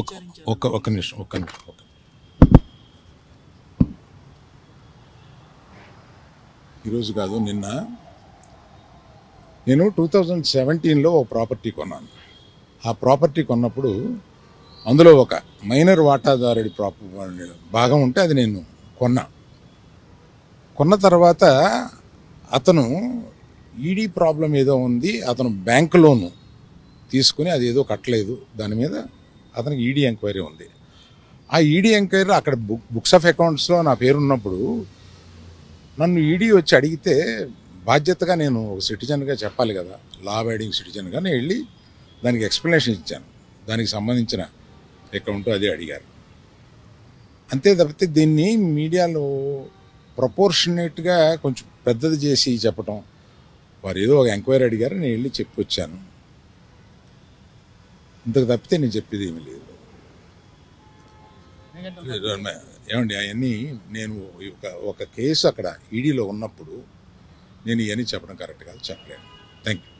ఒక్క ఒక్క ఒక్క నిమిషం ఒక్క నిమిషం ఒక్క ఈరోజు కాదు నిన్న. నేను టూ థౌజండ్ సెవెంటీన్లో ఓ ప్రాపర్టీ కొన్నాను. ఆ ప్రాపర్టీ కొన్నప్పుడు అందులో ఒక మైనర్ వాటాదారుడి ప్రాప భాగం ఉంటే అది నేను కొన్నా. కొన్న తర్వాత అతను ఈడీ ప్రాబ్లం ఏదో ఉంది అతను బ్యాంక్ లోను తీసుకుని అది ఏదో కట్టలేదు. దాని మీద అతనికి ఈడీ ఎంక్వైరీ ఉంది. ఆ ఈడీ ఎంక్వైరీ అక్కడ బుక్ బుక్స్ ఆఫ్ అకౌంట్స్లో నా పేరు ఉన్నప్పుడు నన్ను ఈడీ వచ్చి అడిగితే బాధ్యతగా నేను ఒక సిటిజన్గా చెప్పాలి కదా లా అబైడింగ్ సిటిజన్గా నేను వెళ్ళి దానికి ఎక్స్ప్లెనేషన్ ఇచ్చాను. దానికి సంబంధించిన అకౌంట్ అది అడిగారు. అంతే తప్పితే దీన్ని మీడియాలో ప్రపోర్షనేట్గా కొంచెం పెద్దది చేసి చెప్పటం. వారు ఏదో ఒక ఎంక్వైరీ అడిగారు నేను వెళ్ళి చెప్పి వచ్చాను. ఇంతకు తప్పితే నేను చెప్పేది ఏమీ లేదు. ఏమండి అవన్నీ నేను ఒక ఒక కేసు అక్కడ ఈడీలో ఉన్నప్పుడు నేను ఇవన్నీ చెప్పడం కరెక్ట్ కాదు చెప్పలేను. Thank you